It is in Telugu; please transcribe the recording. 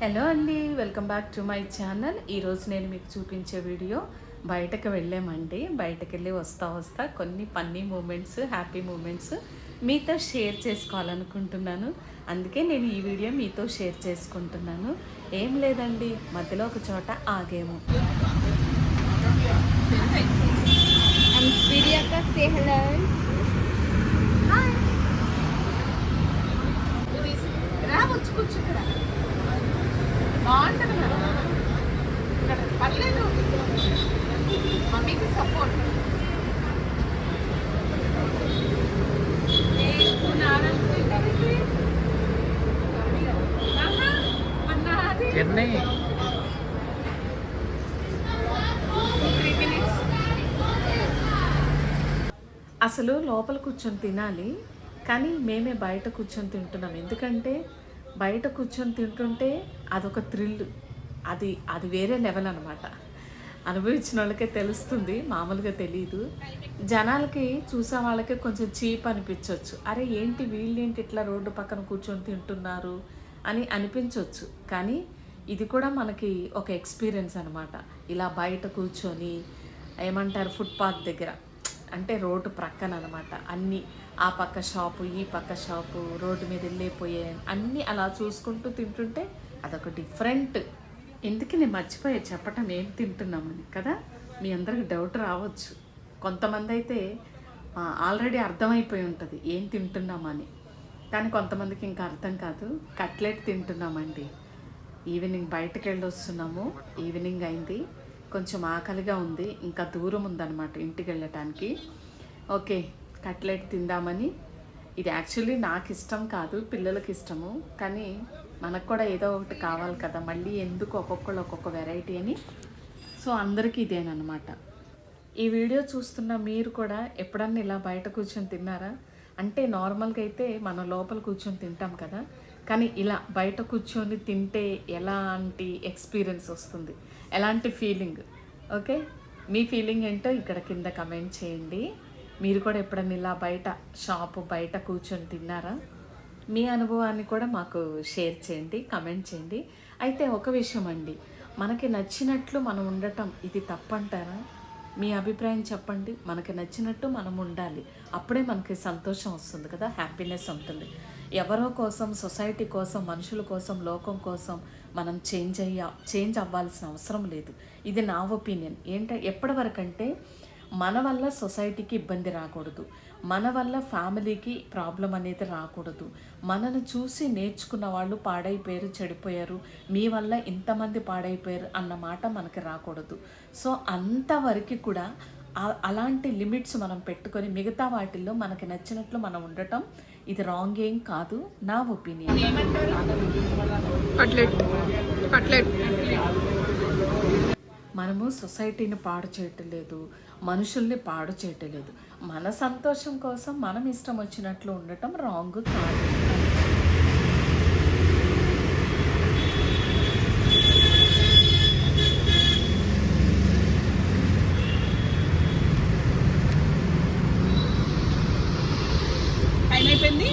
హలో అండి welcome back to my channel. ఈరోజు నేను మీకు చూపించే వీడియో బయటకు వెళ్ళామండి. బయటకు వెళ్ళి వస్తా వస్తా కొన్ని ఫన్నీ మూమెంట్స్ హ్యాపీ మూమెంట్స్ మీతో షేర్ చేసుకోవాలనుకుంటున్నాను. అందుకే నేను ఈ వీడియో మీతో షేర్ చేసుకుంటున్నాను. ఏం లేదండి మధ్యలో ఒక చోట ఆగేము. Say hello. రావచ్చు కూర్చో ఇక్కడ బాగుంటుంది పర్లేదు. మమ్మీకి సపోర్ట్ చెన్నై అసలు లోపల కూర్చొని తినాలి కానీ మేమే బయట కూర్చొని తింటున్నాం. ఎందుకంటే బయట కూర్చొని తింటుంటే అదొక థ్రిల్. అది అది వేరే లెవెల్ అనమాట అనుభవించిన వాళ్ళకే తెలుస్తుంది మామూలుగా తెలియదు జనాలకి చూసే వాళ్ళకి కొంచెం చీప్ అనిపించవచ్చు అరే ఏంటి వీళ్ళేంటి ఇట్లా రోడ్డు పక్కన కూర్చొని తింటున్నారు అని అనిపించవచ్చు కానీ ఇది కూడా మనకి ఒక ఎక్స్పీరియన్స్ అనమాట ఇలా బయట కూర్చొని ఏమంటారు ఫుట్పాత్ దగ్గర. అంటే రోడ్డు ప్రక్కన అనమాట అన్నీ ఆ పక్క షాపు ఈ పక్క షాపు రోడ్డు మీద వెళ్ళిపోయే అన్నీ అలా చూసుకుంటూ తింటుంటే అదొక డిఫరెంట్. ఎందుకు నేను మర్చిపోయా? చెప్పటం ఏం తింటున్నామని కదా? మీ అందరికి డౌట్ రావచ్చు. కొంతమంది అయితే ఆల్రెడీ అర్థమైపోయి ఉంటుంది ఏం తింటున్నామని కానీ కొంతమందికి ఇంకా అర్థం కాదు. కట్లెట్ తింటున్నామండి. ఈవినింగ్ బయటకు వెళ్ళి వస్తున్నాము. ఈవినింగ్ అయింది. కొంచెం ఆకలిగా ఉంది ఇంకా దూరం ఉందన్నమాట ఇంటికి వెళ్ళటానికి ఓకే కట్లెట్ తిందామని. ఇది యాక్చువల్లీ నాకు ఇష్టం కాదు పిల్లలకి ఇష్టము కానీ మనకు కూడా ఏదో ఒకటి కావాలి కదా మళ్ళీ ఎందుకు ఒక్కొక్కళ్ళు ఒక్కొక్క వెరైటీ అని. సో అందరికీ ఇదేనమాట ఈ వీడియో చూస్తున్న మీరు కూడా ఎప్పుడన్నా ఇలా బయట కూర్చొని తిన్నారా? అంటే నార్మల్గా అయితే మనం లోపల కూర్చొని తింటాం కదా కానీ ఇలా బయట కూర్చొని తింటే ఎలాంటి ఎక్స్పీరియన్స్ వస్తుంది? ఎలాంటి ఫీలింగ్? ఓకే? మీ ఫీలింగ్ ఏంటో ఇక్కడ కింద కమెంట్ చేయండి. మీరు కూడా ఎప్పుడన్నా ఇలా బయట షాపు బయట కూర్చొని తిన్నారా? మీ అనుభవాన్ని కూడా మాకు షేర్ చేయండి కమెంట్ చేయండి. అయితే ఒక విషయం అండి. మనకి నచ్చినట్లు మనం ఉండటం ఇది తప్పంటారా? మీ అభిప్రాయం చెప్పండి. మనకి నచ్చినట్టు మనం ఉండాలి. అప్పుడే మనకి సంతోషం వస్తుంది కదా హ్యాపీనెస్ ఉంటుంది. ఎవరో కోసం సొసైటీ కోసం మనుషుల కోసం లోకం కోసం మనం చేంజ్ అయ్యా చేంజ్ అవ్వాల్సిన అవసరం లేదు. ఇది నా ఒపీనియన్. ఏంట ఎప్పటి మన వల్ల సొసైటీకి ఇబ్బంది రాకూడదు. మన వల్ల ఫ్యామిలీకి ప్రాబ్లం అనేది రాకూడదు. మనను చూసి నేర్చుకున్న వాళ్ళు పాడైపోయారు చెడిపోయారు. మీ వల్ల ఇంతమంది పాడైపోయారు అన్న మాట మనకి రాకూడదు. సో అంతవరకు కూడా అలాంటి లిమిట్స్ మనం పెట్టుకొని మిగతా వాటిల్లో మనకి నచ్చినట్లు మనం ఉండటం ఇది రాంగ్ ఏం కాదు నా ఒపీనియన్. మనము సొసైటీని పాడు చేయటం లేదు మనుషుల్ని పాడు చేయటం లేదు. మన సంతోషం కోసం మనం ఇష్టం వచ్చినట్లు ఉండటం రాంగ్ కాదు. అయిపోయింది